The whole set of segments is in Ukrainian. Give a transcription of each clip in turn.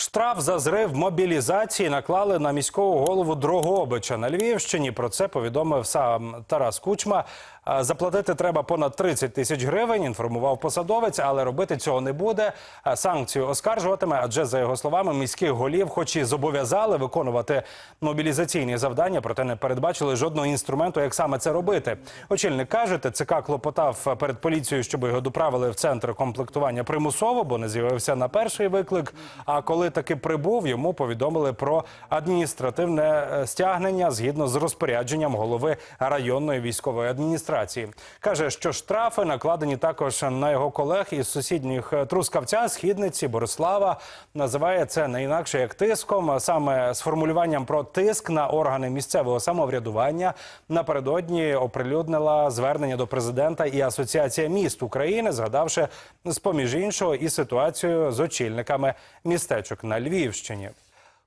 Штраф за зрив мобілізації наклали на міського голову Дрогобича на Львівщині. Про це повідомив сам Тарас Кучма. Заплатити треба понад 30 тисяч гривень. Інформував посадовець, але робити цього не буде. Санкцію оскаржуватиме, адже за його словами, міських голів, хоч і зобов'язали виконувати мобілізаційні завдання, проте не передбачили жодного інструменту, як саме це робити. Очільник каже, ТЦК клопотав перед поліцією, щоб його доправили в центр комплектування примусово, бо не з'явився на перший виклик. А коли таки прибув, йому повідомили про адміністративне е, стягнення згідно з розпорядженням голови районної військової адміністрації. Каже, що штрафи накладені також на його колег із сусідніх е, Трускавця, Східниці, Борислава. Називає це не інакше як тиском, саме з формулюванням про тиск на органи місцевого самоврядування. Напередодні оприлюднила звернення до президента і Асоціація міст України, згадавши з поміж іншого і ситуацію з очільниками містечок на Львівщині.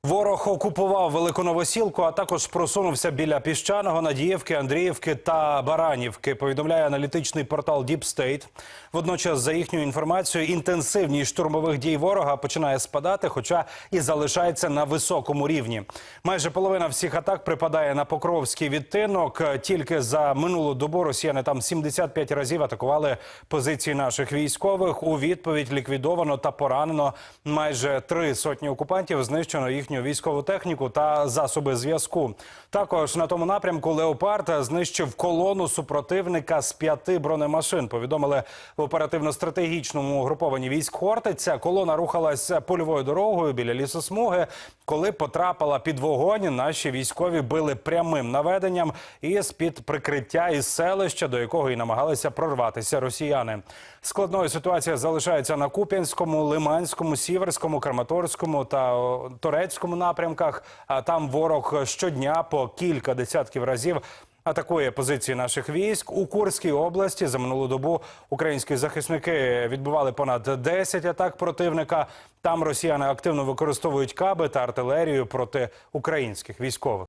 Ворог окупував Великоновосілку, а також просунувся біля піщаного Надіївки, Андріївки та Баранівки. Повідомляє аналітичний портал Deep State. Водночас, за їхньою інформацією, інтенсивність штурмових дій ворога починає спадати, хоча і залишається на високому рівні. Майже половина всіх атак припадає на Покровський відтинок. Тільки за минулу добу росіяни там 75 разів атакували позиції наших військових. У відповідь ліквідовано та поранено майже три сотні окупантів. Знищено їхню військову техніку та засоби зв'язку. Також на тому напрямку Леопард знищив колону супротивника з п'яти бронемашин. Повідомили в оперативно-стратегічному угрупованні військ Хортиця. Колона рухалась польовою дорогою біля лісосмуги. Коли потрапила під вогонь, наші військові били прямим наведенням із під прикриття із селища, до якого і намагалися прорватися росіяни. Складною ситуація залишається на Куп'янському, Лиманському, Сіверському, Краматорському та о, Торецькому напрямках. Там ворог щодня по кілька десятків разів. Атакує позиції наших військ у Курській області. За минулу добу українські захисники відбували понад 10 атак противника. Там росіяни активно використовують каби та артилерію проти українських військових.